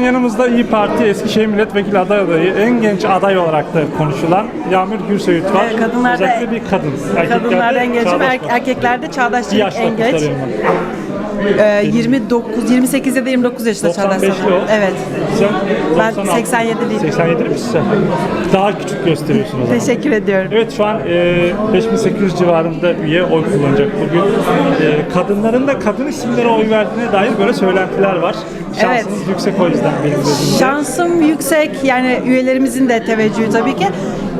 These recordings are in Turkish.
Yanımızda İyi Parti Eskişehir Milletvekili aday adayı, en genç aday olarak da konuşulan Yağmur Gürsöğüt var. Evet, kadınlarda- Özellikle bir kadın. Kadınlarda en var. erkeklerde çağdaşçılık en genç. Ee, 29, 28 ya da 29 yaşında 95'li sanırım. Evet. Sen Ben 96 87'liyim. 87 misin sen? Daha küçük gösteriyorsun o zaman. Teşekkür ediyorum. Evet şu an e, 5800 civarında üye oy kullanacak bugün. E, kadınların da kadın isimlere oy verdiğine dair böyle söylentiler var. Şansınız Evet. yüksek o yüzden benim. Şansım yüksek yani üyelerimizin de teveccühü tabii ki.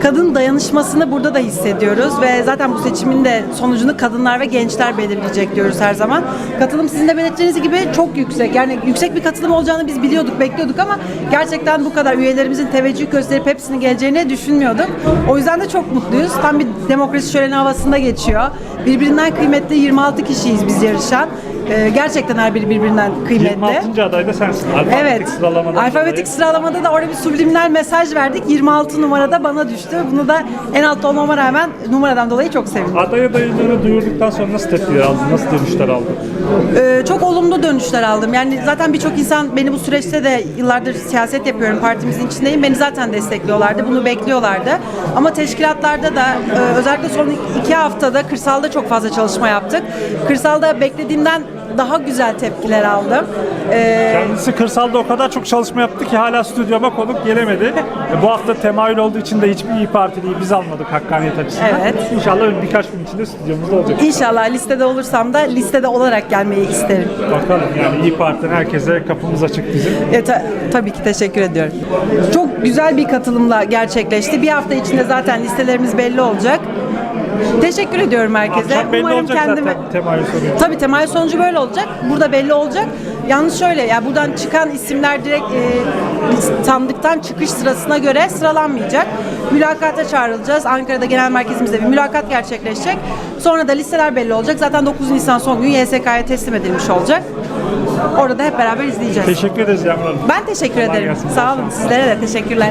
Kadın dayanışmasını burada da hissediyoruz ve zaten bu seçimin de sonucunu kadınlar ve gençler belirleyecek diyoruz her zaman. Katılım sizin de belirttiğiniz gibi çok yüksek. Yani yüksek bir katılım olacağını biz biliyorduk, bekliyorduk ama gerçekten bu kadar üyelerimizin teveccüh gösterip hepsinin geleceğini düşünmüyorduk. O yüzden de çok mutluyuz. Tam bir demokrasi şöleni havasında geçiyor. Birbirinden kıymetli 26 kişiyiz biz yarışan. Ee, gerçekten her biri birbirinden kıymetli. 26. aday da sensin. Alfabetik Evet. sıralamadan Alfabetik dolayı. sıralamada da orada bir subliminal mesaj verdik. 26 numarada bana düştü. Bunu da en altta olmama rağmen numaradan dolayı çok sevindim. Aday adaylığını duyurduktan sonra nasıl tepkiler aldın? Nasıl dönüşler aldın? Ee, çok olumlu dönüşler aldım. Yani zaten birçok insan beni bu süreçte de yıllardır siyaset yapıyorum. Partimizin içindeyim. Beni zaten destekliyorlardı. Bunu bekliyorlardı. Ama teşkilatlarda da e, özellikle son iki haftada kırsalda çok fazla çalışma yaptık. Kırsalda beklediğimden daha güzel tepkiler aldım. Ee, Kendisi kırsalda o kadar çok çalışma yaptı ki hala stüdyoma konuk gelemedi. E, Bu hafta temayül olduğu için de hiçbir İyi Partiliyi biz almadık hakkaniyet açısından. Evet. İnşallah birkaç gün içinde stüdyomuzda olacak. İnşallah listede olursam da listede olarak gelmeyi isterim. Bakalım yani İyi Parti'den herkese kapımız açık bizim. E, ta- tabii ki teşekkür ediyorum. Çok güzel bir katılımla gerçekleşti. Bir hafta içinde zaten listelerimiz belli olacak. Teşekkür ediyorum herkese. Akşam belli olacak zaten temayül sonucu. Tabii temayül sonucu böyle olacak. Burada belli olacak. Yalnız şöyle ya buradan çıkan isimler direkt e, sandıktan çıkış sırasına göre sıralanmayacak. Mülakata çağrılacağız. Ankara'da genel merkezimizde bir mülakat gerçekleşecek. Sonra da listeler belli olacak. Zaten 9 Nisan son gün YSK'ya teslim edilmiş olacak. Orada hep beraber izleyeceğiz. Teşekkür ederiz Yağmur Hanım. Ben teşekkür ederim. Sağ olun. Sizlere de teşekkürler.